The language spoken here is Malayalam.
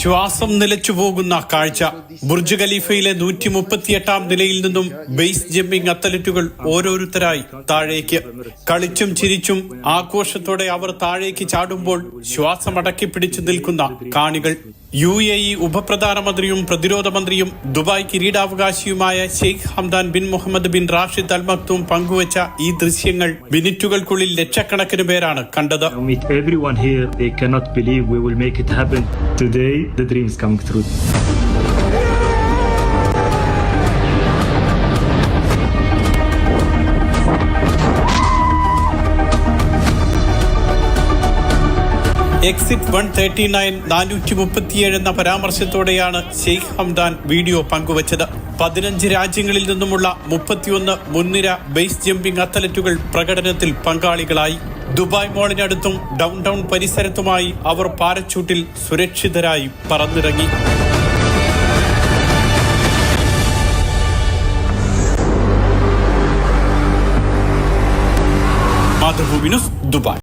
ശ്വാസം നിലച്ചു പോകുന്ന കാഴ്ച. ബുർജ് ഖലീഫയിലെ നൂറ്റി മുപ്പത്തിയെട്ടാം നിലയിൽ നിന്നും ബേസ് ജമ്പിംഗ് അത്ലറ്റുകൾ ഓരോരുത്തരായി താഴേക്ക്. കളിച്ചും ചിരിച്ചും ആഘോഷത്തോടെ അവർ താഴേക്ക് ചാടുമ്പോൾ ശ്വാസമടക്കി പിടിച്ചു നിൽക്കുന്ന കാണികൾ. യു എ ഇ ഉപപ്രധാനമന്ത്രിയും പ്രതിരോധ മന്ത്രിയും Dubai കിരീടാവകാശിയുമായ Sheikh Hamdan bin Mohammed bin Rashid Al Maktoum പങ്കുവച്ച ഈ ദൃശ്യങ്ങൾ മിനിറ്റുകൾക്കുള്ളിൽ ലക്ഷക്കണക്കിന് പേരാണ് കണ്ടത്. Today, the coming. Exit one thirty nine നാനൂറ്റി മുപ്പത്തിയേഴ് എന്ന പരാമർശത്തോടെയാണ് ഷെയ്ഖ് ഹംദാൻ വീഡിയോ പങ്കുവച്ചത്. പതിനഞ്ച് രാജ്യങ്ങളിൽ നിന്നുമുള്ള മുപ്പത്തിയൊന്ന് മുൻനിര ബേസ് ജമ്പിംഗ് അത്ലറ്റുകൾ പ്രകടനത്തിൽ പങ്കാളികളായി. ദുബായ് മോളിനടുത്തും ഡൗൺ ടൗൺ പരിസരത്തുമായി അവർ പാരച്ചൂട്ടിൽ സുരക്ഷിതരായി പറന്നിറങ്ങി. Mathrubhumi news Dubai.